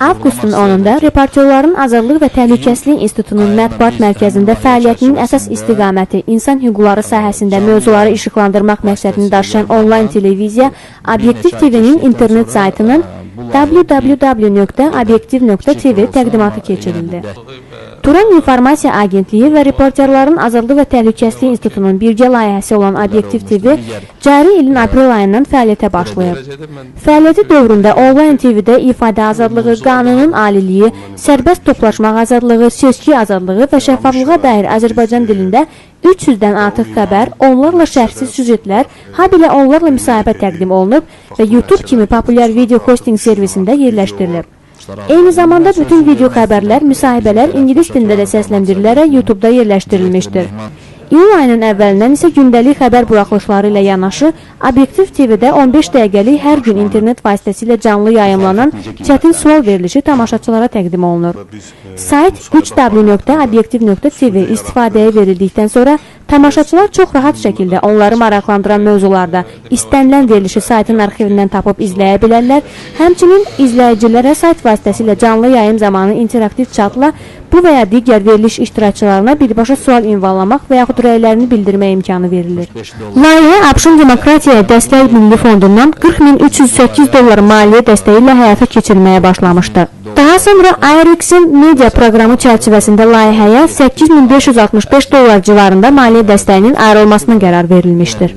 Avqustun 10-da Reportyorların Azadlıq və Təhlükəsizlik İnstitutunun mətbuat mərkəzində fəaliyyətinin əsas istiqaməti insan hüquqları sahəsində mövzuları işıqlandırmaq məqsədini daşıyan onlayn televiziya Obyektiv TV-nin internet saytının www.obyektiv.tv təqdimatı keçirildi. Turan İnformasiya Agentliyi və Reporterların Azadlıq və Təhlükəsizlik İnstitutunun birgə layihəsi olan Obyektiv TV cari ilin aprel ayından fəaliyyətə başlayıb. Fəaliyyəti dövründə onlayn TV-də ifadə azadlığı, qanunun aliliyi, sərbəst toplaşmaq azadlığı, seçki azadlığı və şəffaflığa dair Azərbaycan dilində 300-dən artıq xəbər, onlarla şərhsiz süjetlər, habelə onlarla müsahibə təqdim olunub və YouTube kimi populyar video hosting servisində yerləşdirilib. Eyni zamanda bütün video xəbərlər, müsahibələr ingilis dilində də səsləndirilərək YouTube-da yerləşdirilmişdir. İyul ayının əvvəlindən isə gündəlik xəbər buraxılışları ilə yanaşı, Obyektiv TV-də 15 dəqiqəlik hər gün internet vasitəsilə canlı yayımlanan çətin sual verilişi tamaşaçılara təqdim olunur. Sayt www.obyektiv.tv istifadəyə verildikdən sonra tamaşaçılar çox rahat şəkildə onları maraqlandıran mövzularda istənilən verilişi saytın arxivindən tapıb izləyə bilərlər. Həmçinin izləyicilərə sayt vasitəsilə canlı yayım zamanı interaktiv chatla bu və ya digər veriliş iştirakçılarına birbaşa sual ünvanlamaq və yaxud rəylərini bildirmək imkanı verilir. Layihə ABŞ-ın Demokratiyaya Dəstək Milli Fondundan 40308 dollar maliyyə dəstəyi ilə həyata keçirilməyə başlamışdı. Daha sonra IRX-in media proqramı çərçivəsində layihəyə 8565 dollar civarında maliyyə dəstəyinin ayrılmasına qərar verilmişdir.